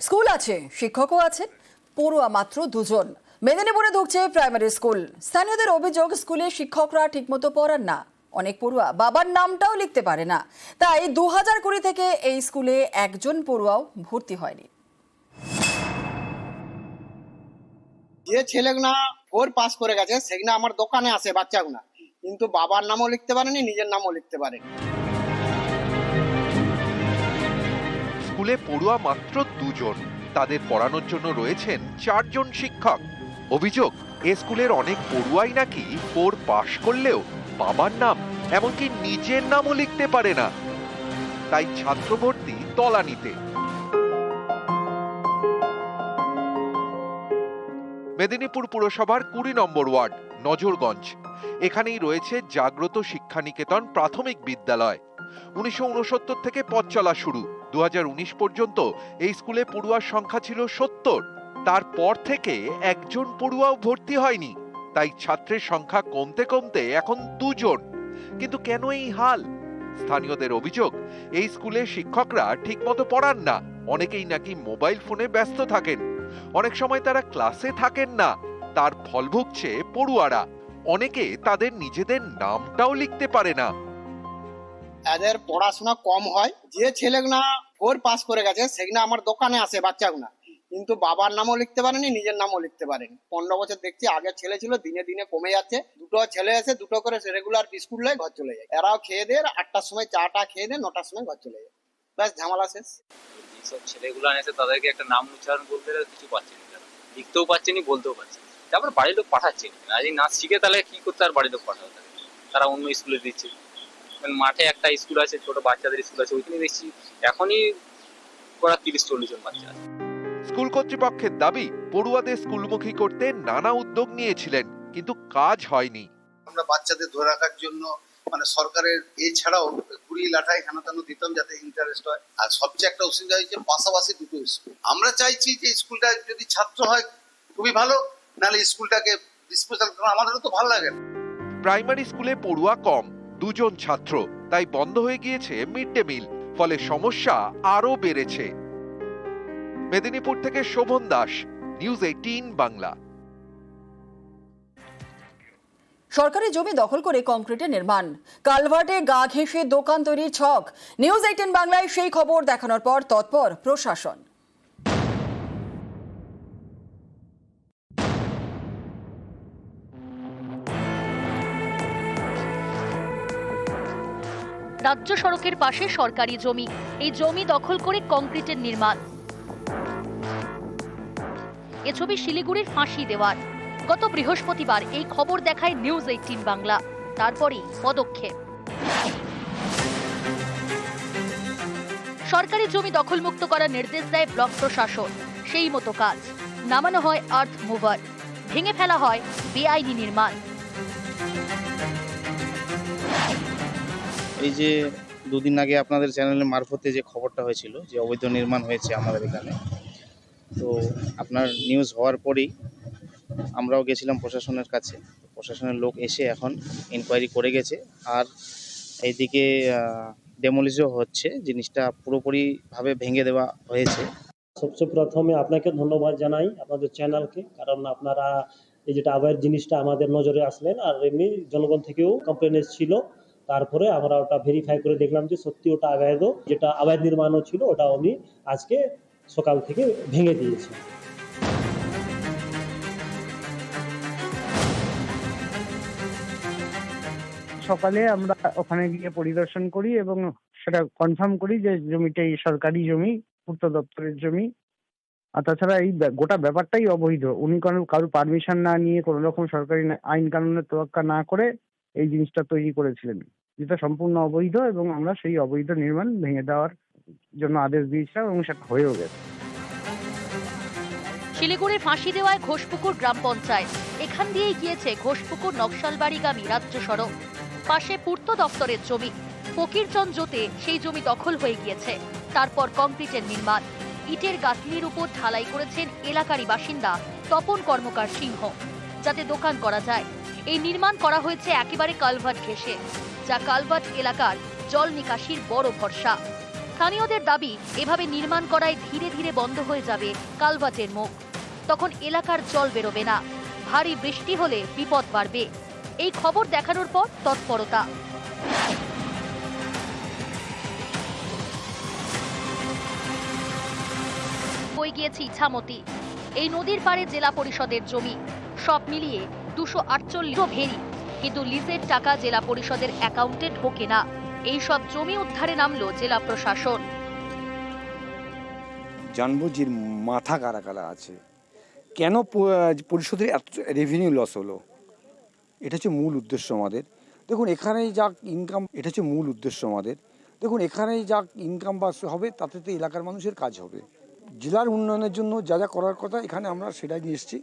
School আছে, শিক্ষকও আছেন পড়ুয়া মাত্র দুজন। মেদিনীপুরে ঢুকছে প্রাইমারি স্কুল। স্থানীয়দের অভিযোগ, স্কুলে শিক্ষকরা ঠিকমতো পড়ান না। অনেক পড়ুয়া বাবার নামটাও লিখতে পারে না। তাই দু হাজার কুড়ি থেকে এই স্কুলে একজন পড়ুয়াও ভর্তি হয়নি। যে ছেলেগুনা ফোর পাস করে গেছে সেগুলো আমার দোকানে আসে বাচ্চাগুনা কিন্তু বাবার নামও লিখতে পারেনি, নিজের নামও লিখতে পারেনি। স্কুলে পড়ুয়া মাত্র দুজন। তাদের পড়ানোর জন্য রয়েছেন চারজন শিক্ষক। অভিযোগ, এ স্কুলের অনেক পড়ুয়াই নাকি ফোর পাশ করলেও বাবার নাম এমনকি নিজের নামও লিখতে পারে না। তাই ছাত্র ভর্তি তলানিতে মেদিনীপুর পুরসভার কুড়ি নম্বর ওয়ার্ড, নজরগঞ্জ। এখানেই রয়েছে জাগ্রত শিক্ষানিকেতন প্রাথমিক বিদ্যালয়। উনিশশো উনসত্তর থেকে পথ চলা শুরু। দু হাজার উনিশ পর্যন্ত এই স্কুলে পড়ুয়ার সংখ্যা ছিল সত্তর। তারপর থেকে একজন পড়ুয়াও ভর্তি হয়নি। তাই ছাত্রের সংখ্যা কমতে কমতে এখন দুজন। কিন্তু কেন এই হাল? স্থানীয়দের অভিযোগ, এই স্কুলে শিক্ষকরা ঠিকমতো পড়ান না। অনেকেই নাকি মোবাইল ফোনে ব্যস্ত থাকেন। অনেক সময় তারা ক্লাসে থাকেন না। তার ফল ভুগছে পড়ুয়ারা। অনেকে তাদের নিজেদের নামটাও লিখতে পারে না। এদের পড়াশোনা কম হয়। যে ছেলেগুনা ফোর পাস করে গেছে সেগুলো আমার দোকানে আসে বাচ্চাগুনা কিন্তু বাবার নামও লিখতে পারেনি, নিজের নামও লিখতে পারেনি। পনেরো বছর দেখছি, আগের ছেলে ছিল, দিনে দিনে কমে যাচ্ছে। দুটো ছেলে এসে দুটো করে রেগুলার বিস্কুট লয় ঘর চলে যায়। এরাও খেয়ে দিয়ে আটটার সময় চাটা খেয়ে দিয়ে নটার সময় ঘর চলে যায়। ব্যাস, ঝামেলা শেষ। যেসব ছেলেগুলো এসে তাদেরকে একটা নাম উচ্চারণ গেলে কিছু পাচ্ছে না লিখতেও পাচ্ছে না, বলতেও পারছে না। তারপর বাড়ির লোক পাঠাচ্ছে না। এই নাচ শিখে তাহলে কি করতে আর বাড়ির লোক পাঠাবে তারা অন্য স্কুলে দিচ্ছে। মাঠে একটা স্কুল আছে ছোট বাচ্চাদের স্কুল আছে ওইখানে দেখছি এখনই ওরা তিরিশ চল্লিশ জন বাচ্চা আছে। স্কুল কর্তৃপক্ষের দাবি পড়ুয়াদের স্কুলমুখী করতে নানা উদ্যোগ নিয়েছিলেন কিন্তু কাজ হয়নি। আমরা বাচ্চাদের ধরে রাখার জন্য মানে সরকারের এছাড়াও কুড়ি লাঠাই হেন তেন দিতাম যাতে ইন্টারেস্ট হয়। আর সবচেয়ে একটা অসুবিধা হয়েছে পাশাপাশি দুটো স্কুল আমরা চাইছি যে স্কুলটা যদি ছাত্র হয় খুবই ভালো নাহলে স্কুলটাকে স্পেশাল আমাদেরও তো ভালো লাগে না। প্রাইমারি স্কুলে পড়ুয়া কম দুজন ছাত্র, তাই বন্ধ হয়ে গিয়েছে মিড ডে মিল, ফলে সমস্যা আরও বেড়েছে। মেদিনীপুর থেকে শোভন দাস, নিউজ এইটিন বাংলা। সরকারি জমি দখল করে কংক্রিটের নির্মাণ। কালভার্টে গা ঘেঁষে দোকান তৈরির ছক। নিউজ এইটিন বাংলায় সেই খবর দেখানোর পর তৎপর প্রশাসন। রাজ্য সড়কের পাশে সরকারি জমি। এই জমি দখল করে কংক্রিটের নির্মাণ। এ ছবি শিলিগুড়ির ফাঁসি দেওয়ার। গত বৃহস্পতিবার এই খবর দেখায় নিউজ এইটিন বাংলা। তারপরেই পদক্ষেপ। সরকারি জমি দখলমুক্ত করার নির্দেশ দেয় ব্লক প্রশাসন। সেই মতো কাজ। নামানো হয় আর্থ মুভার। ভেঙে ফেলা হয় বেআইনি নির্মাণ। এই যে দুদিন আগে আপনাদের চ্যানেলের মারফতে যে খবরটা হয়েছিল, যে অবৈধ নির্মাণ হয়েছে আমাদের এখানে, তো আপনার নিউজ হওয়ার পরেই আমরাও গেছিলাম প্রশাসনের কাছে। প্রশাসনের লোক এসে এখন ইনকোয়ারি করে গেছে। আর এইদিকে ডেমোলিশও হচ্ছে। জিনিসটা পুরোপুরিভাবে ভেঙে দেওয়া হয়েছে। সবচেয়ে প্রথমে আপনাকে ধন্যবাদ জানাই আপনাদের চ্যানেলকে, কারণ আপনারা এই যেটা আবায়ের জিনিসটা আমাদের নজরে আসলেন, আর এমনি জনগণ থেকেও কমপ্লেন ছিল তারপরে আমরা ওটা ভেরিফাই করে দেখলাম যে সত্যি ওটা অবৈধ যেটা অবৈধ নির্মাণও ছিল ওটা উনি আজকে সকাল থেকে ভেঙে দিয়েছে। সকালে আমরা ওখানে গিয়ে পরিদর্শন করি এবং সেটা কনফার্ম করি যে জমিটা এই সরকারি জমি, পূর্ত দপ্তরের জমি। আর তাছাড়া এই গোটা ব্যাপারটাই অবৈধ। উনি কোনো কারোর পারমিশন না নিয়ে কোনো রকম সরকারি আইন কানুনের তোয়াক্কা না করে এই জিনিসটা তৈরি করেছিলেন। যেটা সম্পূর্ণ অবৈধ এবং আমরা সেই অবৈধ নির্মাণ ভেঙে দেওয়ার জন্য আদেশ দিয়েছিলাম এবং সেটা হয়েও গেছে। শিলিগুড়ির ফাঁসি দেওয়ায় ঘোষপুকুর গ্রাম পঞ্চায়েত। এখান দিয়েই গিয়েছে ঘোষপুকুর নকশালবাড়িগামী রাজ্য সড়ক। পাশে পূর্ত দপ্তরের জমি। ফকিরচন্দ জোতে সেই জমি দখল হয়ে গিয়েছে। তারপর কংক্রিটের নির্মাণ। ইটের গাঁথনির উপর ঢালাই করেছেন এলাকারই বাসিন্দা তপন কর্মকার সিংহ। যাতে দোকান করা যায়। এই নির্মাণ করা হয়েছে একেবারে কালভার্ট ঘেঁষে। যা কালভার্ট এলাকার জল নিকাশির বড় ভরসা। স্থানীয়দের দাবি, এভাবে নির্মাণ করায় ধীরে ধীরে বন্ধ হয়ে যাবে কালভার্টের মুখ। তখন এলাকার জল বেরোবে না। ভারী বৃষ্টি হলে বিপদ বাড়বে। এই খবর দেখানোর পর তৎপরতা। বই গিয়েছে ইছামতি। এই নদীর পাড়ে জেলা পরিষদের জমি। সব মিলিয়ে দুশো আটচল্লিশ ভেরি। কিন্তু লিজের টাকা জেলা পরিষদের অ্যাকাউন্টে ঢোকে না। এই সব জমি উদ্ধারে নামলো জেলা প্রশাসন। জানব যে মাথা কারা কারা আছে? কেন পরিষদের এত রেভিনিউ লস হলো? এটা হচ্ছে মূল উদ্দেশ্য আমাদের। দেখুন, এখানেই যা ইনকাম এটা হচ্ছে মূল উদ্দেশ্য আমাদের। দেখুন, এখানেই যা ইনকাম বা হবে, তাতে তো এলাকার মানুষের কাজ হবে। জেলার উন্নয়নের জন্য যা যা করার কথা এখানে আমরা সেটাই নিয়ে এসেছি।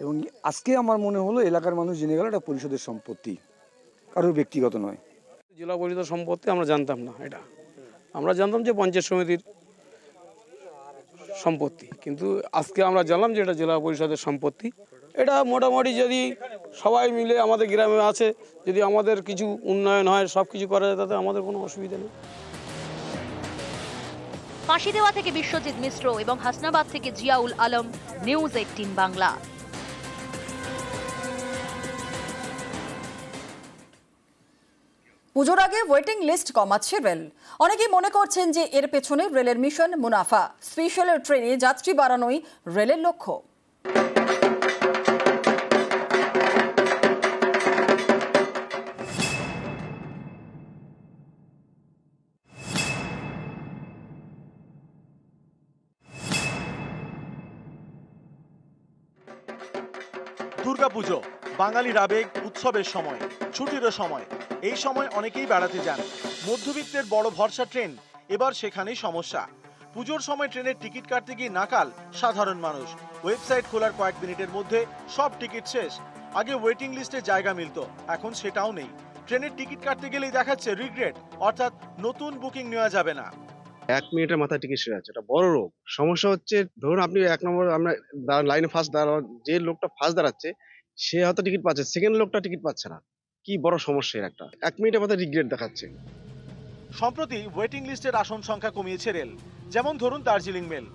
এবং আজকে আমার মনে হলো এলাকার মানুষ জেনে গেল এটা পরিষদের সম্পত্তি কারোর ব্যক্তিগত নয়। জেলা পরিষদ সম্পত্তি আমরা জানতাম না এটা। আমরা জানতাম যে পঞ্চায়েত সমিতির সম্পত্তি কিন্তু আজকে আমরা জানলাম যে এটা জেলা পরিষদের সম্পত্তি। এটা মোটামুটি যদি সবাই মিলে আমাদের গ্রামে আছে যদি আমাদের কিছু উন্নয়ন হয় সব কিছু করা যায় তাতে আমাদের কোনো অসুবিধা নেই। ফাঁসি দেওয়া থেকে বিশ্বজিৎ মিশ্র এবং হাসনাবাদ থেকে জিয়াউল আলম নিউজ এইটিন বাংলা। পুজোর আগে ওয়েটিং লিস্ট কমাচ্ছে রেল। অনেকেই মনে করছেন যে এর পেছনে রেলের মিশন মুনাফা। স্পেশাল ট্রেনে যাত্রী বাড়ানোই রেলের লক্ষ্য। দুর্গাপুজো, বাঙালির আবেগ, উৎসবের সময়, ছুটিরও সময়। এই সময় অনেকেই বেড়াতে যান। মধ্যবিত্তের বড় ভরসা ট্রেন, এবার সেখানেই সমস্যা। পুজোর সময় ট্রেনের টিকিট কাটতে গিয়ে নাকাল সাধারণ মানুষ। ওয়েবসাইট খোলার কয়েক মিনিটের মধ্যে সব টিকিট শেষ। আগে ওয়েটিং লিস্টে জায়গা মিলতো, এখন সেটাও নেই। ট্রেনের টিকিট কাটতে গেলেই দেখাচ্ছে রিগ্রেট, অর্থাৎ নতুন বুকিং নেওয়া যাবে না। এক মিনিটের মাথায় টিকিট সেরে আছে এটা বড় রোগ। সমস্যা হচ্ছে, ধরুন আপনি এক নম্বর আমরা লাইনে ফার্স্ট দাঁড়া যে লোকটা ফার্স্ট দাঁড়াচ্ছে, সে হয়তো টিকিট পাচ্ছে সেকেন্ড লোকটা টিকিট পাচ্ছে না। কি বড় সমস্যা একটা? এক মিনিটের মাথায় রিগ্রেট দেখাচ্ছে। সম্প্রতি ওয়েটিং লিস্টের আসন সংখ্যা কমিয়েছে রেল। যেমন ধরুন দার্জিলিং মেল।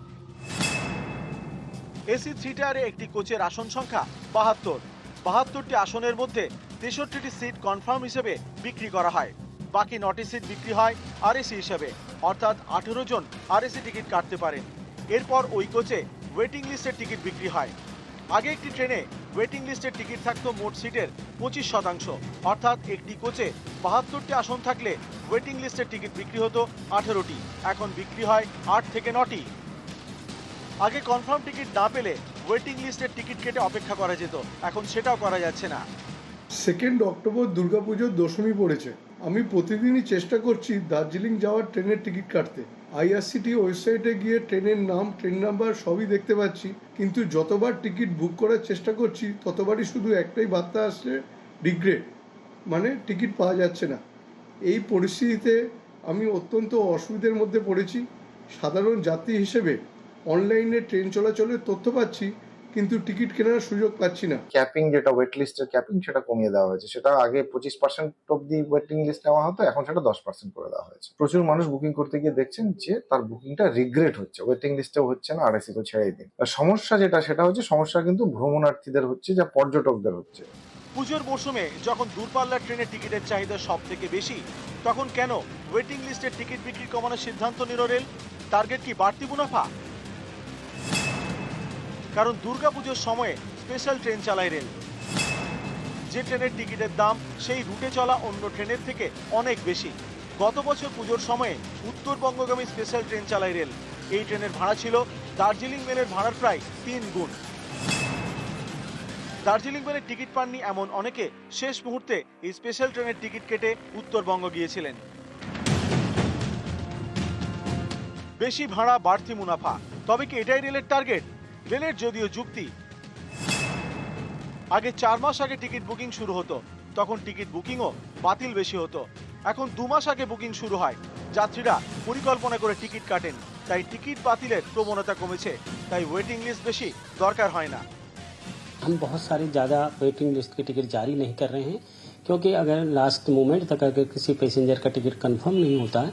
এসি থ্রি টায়ারে একটি কোচের আসন সংখ্যা বাহাত্তর। বাহাত্তরটি আসনের মধ্যে তেষট্টিটি সিট কনফার্ম হিসেবে বিক্রি করা হয়। বাকি নটি সিট বিক্রি হয় আরএসি হিসেবে। অর্থাৎ আঠেরো জন আরএসি টিকিট কাটতে পারেন। এরপর ওই কোচে ওয়েটিং লিস্টের টিকিট বিক্রি হয়। আগে একটি ট্রেনে ওয়েটিং লিস্টের টিকিট থাকত মোট সিটের পঁচিশ শতাংশ। অর্থাৎ একটি কোচে বাহাত্তরটি আসন থাকলে ওয়েটিং লিস্টের টিকিট বিক্রি হতো আঠেরোটি। এখন বিক্রি হয় আট থেকে নটি। আগে কনফার্ম টিকিট না পেলে ওয়েটিং লিস্টের টিকিট কেটে অপেক্ষা করা যেত। এখন সেটাও করা যাচ্ছে না। সেকেন্ড অক্টোবর দুর্গাপুজোর দশমী পড়েছে। আমি প্রতিদিনই চেষ্টা করছি দার্জিলিং যাওয়ার ট্রেনের টিকিট কাটতে। আইআরসিটি ওয়েবসাইটে গিয়ে ট্রেনের নাম, ট্রেন নাম্বার সবই দেখতে পাচ্ছি। কিন্তু যতবার টিকিট বুক করার চেষ্টা করছি, ততবারই শুধু একটাই বার্তা আসছে রিগ্রেট মানে টিকিট পাওয়া যাচ্ছে না। এই পরিস্থিতিতে আমি অত্যন্ত অসুবিধার মধ্যে পড়েছি। সাধারণ যাত্রী হিসেবে অনলাইনে ট্রেন চলাচলের তথ্য পাচ্ছি। কিন্তু টিকিট কেনার সুযোগ পাচ্ছি না। ক্যাপিং যেটা ওয়েট লিস্টের ক্যাপিং সেটা কমিয়ে দেওয়া হয়েছে। সেটা আগে পঁচিশ পার্সেন্ট অব্দি ওয়েটিং লিস্ট নেওয়া হতো এখন সেটা দশ পার্সেন্ট করে দেওয়া হয়েছে। প্রচুর মানুষ বুকিং করতে গিয়ে দেখছেন যে তার বুকিংটা রিগ্রেট হচ্ছে ওয়েটিং লিস্টেও হচ্ছে না আর এসি তো ছেড়েই দিন। আর সমস্যা যেটা সেটা হচ্ছে সমস্যা কিন্তু ভ্রমণার্থীদের হচ্ছে যা পর্যটকদের হচ্ছে। পুজোর মরশুমে যখন দূরপাল্লার ট্রেনের টিকিটের চাহিদা সব থেকে বেশি তখন কেন ওয়েটিং লিস্টের টিকিট বিক্রি কমানোর সিদ্ধান্ত নিল রেল? টার্গেট কি বাড়তি মুনাফা? কারণ দুর্গাপুজোর সময়ে স্পেশাল ট্রেন চালায় রেল যে ট্রেনের টিকিটের দাম, সেই রুটে চলা অন্য ট্রেনের থেকে অনেক বেশি। গত বছর পুজোর সময়ে উত্তরবঙ্গগামী স্পেশাল ট্রেন চালায় রেল এই ট্রেনের ভাড়া ছিল দার্জিলিং মেলের ভাড়ার প্রায় তিন গুণ। দার্জিলিং মেলের টিকিট পাননি এমন অনেকে শেষ মুহূর্তে এই স্পেশাল ট্রেনের টিকিট কেটে উত্তরবঙ্গ গিয়েছিলেন। বেশি ভাড়া, বাড়তি মুনাফা। তবে কি এটাই রেলের টার্গেট রেলের যদিও যুক্তি আগে চার মাস আগে টিকিট বুকিং শুরু হতো তখন টিকিট বুকিংও বাতিল বেশি হতো এখন দু মাস আগে বুকিং শুরু হয় যাত্রীরা পরিকল্পনা করে টিকিট কাটেন তাই টিকিট বাতিলের প্রবণতা কমেছে তাই ওয়েটিং লিস্ট বেশি দরকার হয় না हम बहुत सारे ज़्यादा वेटिंग लिस्ट की टिकट जारी नहीं कर रहे हैं क्योंकि अगर लास्ट मोमेंट तक अगर किसी पैसेंजर का टिकट कंफर्म नहीं होता है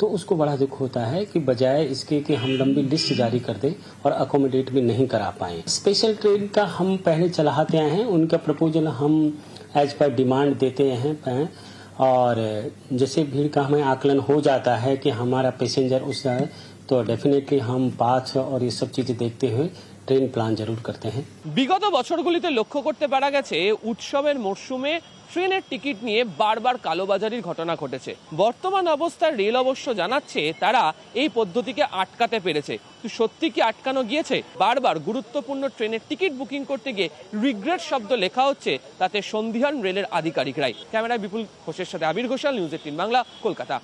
तो उसको बड़ा दुख होता है कि बजाय इसके कि हम लंबी लिस्ट जारी कर दें और अकोमोडेट भी नहीं करा पाए। स्पेशल ट्रेन का हम पहले चलाते हैं, उनका प्रपोजल हम एज पर डिमांड देते हैं और जैसे भीड़ का हमें आकलन हो जाता है कि हमारा पैसेंजर उस तो डेफिनेटली हम पाथ और ये सब चीज़ें देखते हुए ট্রেন প্ল্যান জরুর করতে हैं বিগত বছরগুলিতে লক্ষ্য করতে পারা গেছে, উৎসবের মরশুমে ট্রেনের টিকিট নিয়ে বারবার কালোবাজারির ঘটনা ঘটেছে। বর্তমান অবস্থায় রেল অবশ্য জানাচ্ছে তারা এই পদ্ধতিকে আটকাতে পেরেছে। সত্যি কি আটকানো গিয়েছে? বারবার গুরুত্বপূর্ণ ট্রেনের টিকিট বুকিং করতে গিয়ে রিগ্রেট শব্দ লেখা হচ্ছে, তাতে সন্ধিহান রেলের আধিকারিকরাই। ক্যামেরায় বিপুল ঘোষের সাথে আবির ঘোষাল, নিউজ এইটিন বাংলা, কলকাতা।